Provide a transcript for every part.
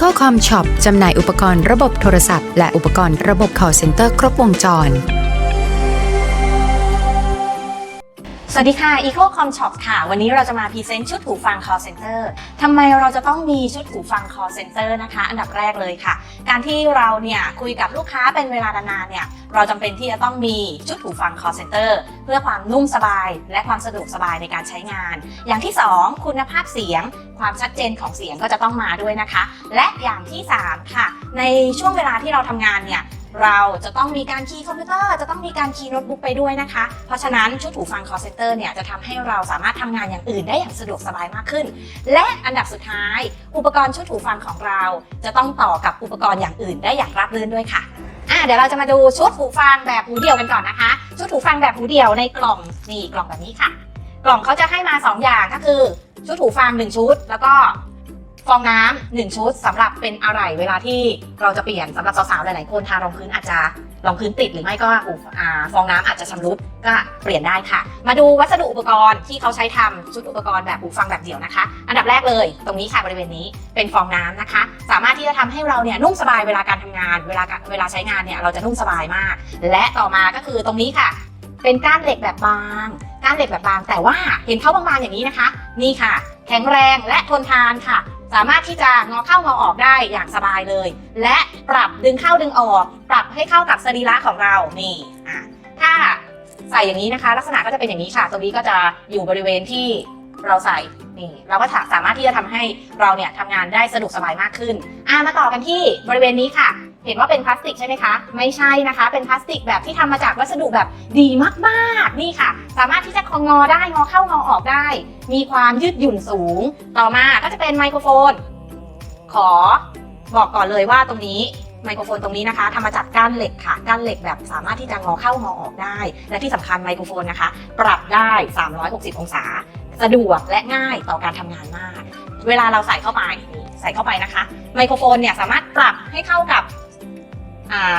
ข้อความช็อปจำหน่ายอุปกรณ์ระบบโทรศัพท์ และอุปกรณ์ระบบ call center ครบวงจร สวัสดีค่ะ EcoCom Shop ค่ะ วันนี้เราจะมาพรีเซนต์ชุดหูฟัง call center ทำไมเราจะต้องมีชุดหูฟัง call center นะคะ อันดับแรกเลยค่ะ การที่เราเนี่ยคุยกับลูกค้าเป็นเวลานานๆเนี่ย เราจำเป็นที่จะต้องมีชุดหูฟัง call center เพื่อความนุ่มสบาย และความสะดวกสบายในการใช้งาน อย่างที่ 2 คุณภาพเสียง ความชัดเจนของเสียงก็จะต้องมาด้วยนะคะ และอย่างที่ 3 ค่ะ ในช่วงเวลาที่เราทำงานเนี่ย เราจะต้องมีการคีย์คอมพิวเตอร์จะต้องมีการคีย์โน้ตบุ๊กไปด้วยนะคะ เพราะฉะนั้นชุดหูฟัง call center เนี่ยจะทำให้เราสามารถทำงานอย่างอื่นได้อย่างสะดวกสบายมากขึ้น และอันดับสุดท้าย อุปกรณ์ชุดหูฟังของเรา จะต้องต่อกับอุปกรณ์อย่างอื่นได้อย่างราบรื่นด้วยค่ะอะเดี๋ยวเราจะมาดูชุดหูฟังแบบหูเดี่ยวกันก่อนนะคะ ชุดหูฟังแบบหูเดี่ยวในกล่องนี่กล่องแบบนี้ค่ะ กล่องเขาจะให้มาสองอย่างก็คือ ชุดหูฟังหนึ่งชุด แล้วก็ ฟองน้ำหนึ่งชุดสำหรับเป็นอะไรเวลาที่เราจะเปลี่ยนสำหรับสาวๆหลายๆคนทารองพื้นอาจจะรองพื้นติดหรือไม่ก็อฟองน้ำอาจจะชำรุดก็เปลี่ยนได้ค่ะ มาดูวัสดุอุปกรณ์ที่เขาใช้ทำชุดอุปกรณ์แบบหูฟังแบบเดี่ยวนะคะ อันดับแรกเลย ตรงนี้ค่ะบริเวณนี้เป็นฟองน้ำนะคะ สามารถที่จะทำให้เราเนี่ยนุ่มสบายเวลาการทำงาน เวลาเวลาใช้งานเนี่ยเราจะนุ่มสบายมาก และต่อมาก็คือตรงนี้ค่ะ เป็นก้านเหล็กแบบบางก้านเหล็กแบบบาง แต่ว่าเห็นเขาบางๆอย่างนี้นะคะ นี่ค่ะ แข็งแรงและทนทานค่ะ สามารถที่จะงอเข้างอออกได้อย่างสบายเลย และปรับดึงเข้าดึงออก ปรับให้เข้ากับสรีระของเรานี่อะถ้าใส่อย่างนี้นะคะ ลักษณะก็จะเป็นอย่างนี้ค่ะ ตรงนี้ก็จะอยู่บริเวณที่เราใส่นี่เราก็สามารถที่จะทำให้เราเนี่ยทำงานได้สะดวกสบายมากขึ้นอะมาต่อกันที่บริเวณนี้ค่ะ เห็นว่าเป็นพลาสติกใช่ไหมคะ ไม่ใช่นะคะ เป็นพลาสติกแบบที่ทำมาจากวัสดุแบบดีมากๆ นี่ค่ะ สามารถที่จะงอได้งอเข้างอออกได้ มีความยืดหยุ่นสูง ต่อมาก็จะเป็นไมโครโฟน ขอบอกก่อนเลยว่าตรงนี้ไมโครโฟนตรงนี้นะคะทำมาจากก้านเหล็กค่ะก้านเหล็กแบบสามารถที่จะงอเข้างอออกได้ และที่สำคัญไมโครโฟนนะคะ ปรับได้ 360 องศา สะดวกและง่ายต่อการทำงานมาก เวลาเราใส่เข้าไปนี่ใส่เข้าไปนะคะ ไมโครโฟนเนี่ยสามารถปรับให้เข้ากับ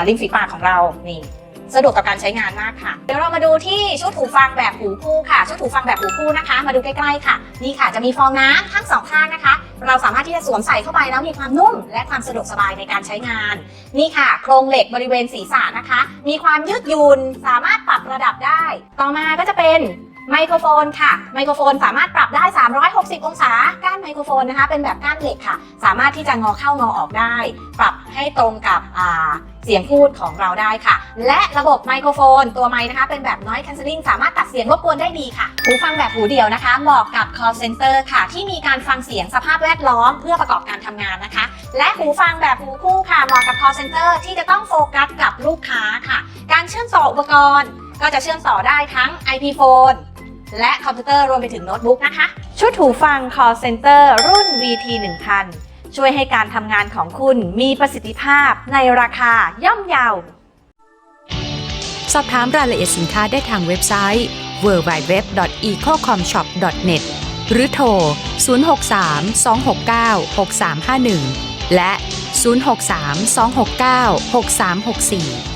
ริมฝีปากของเรานี่สะดวกกับการใช้งานมากค่ะ เดี๋ยวเรามาดูที่ชุดหูฟังแบบหูคู่ค่ะ ชุดหูฟังแบบหูคู่นะคะ มาดูใกล้ๆค่ะ นี่ค่ะจะมีฟองน้ำทั้งสองข้างนะคะ เราสามารถที่จะสวมใส่เข้าไปแล้วมีความนุ่ม และความสะดวกสบายในการใช้งาน นี่ค่ะ โครงเหล็กบริเวณศีรษะนะคะ มีความยืดหยุ่นสามารถปรับระดับได้ ต่อมาก็จะเป็น ไมโครโฟนค่ะ ไมโครโฟนสามารถปรับได้ 360 องศา ก้านไมโครโฟนนะคะ เป็นแบบก้านเหล็กค่ะ สามารถที่จะงอเข้างอออกได้ ปรับให้ตรงกับเสียงพูดของเราได้ค่ะ และระบบไมโครโฟน ตัวไมค์นะคะ เป็นแบบ noise cancelling สามารถตัดเสียงรบกวนได้ดีค่ะ หูฟังแบบหูเดียวนะคะเหมาะกับ call center ค่ะ ที่มีการฟังเสียงสภาพแวดล้อมเพื่อประกอบการทำงานนะคะ และหูฟังแบบหูคู่ค่ะเหมาะกับ call center ที่จะต้องโฟกัสกับลูกค้าค่ะ การเชื่อมต่ออุปกรณ์ ก็จะเชื่อมต่อได้ทั้ง IP phone และคอมพิวเตอร์รวมไปถึงโน้ตบุ๊กนะคะ ชุดหูฟัง call center รุ่น VT 1000 ช่วยให้การทำงานของคุณมีประสิทธิภาพในราคาย่อมเยา สอบถามรายละเอียดสินค้าได้ทางเว็บไซต์ www.ecocomshop.net หรือโทร 063 269 6351 และ 063 269 6364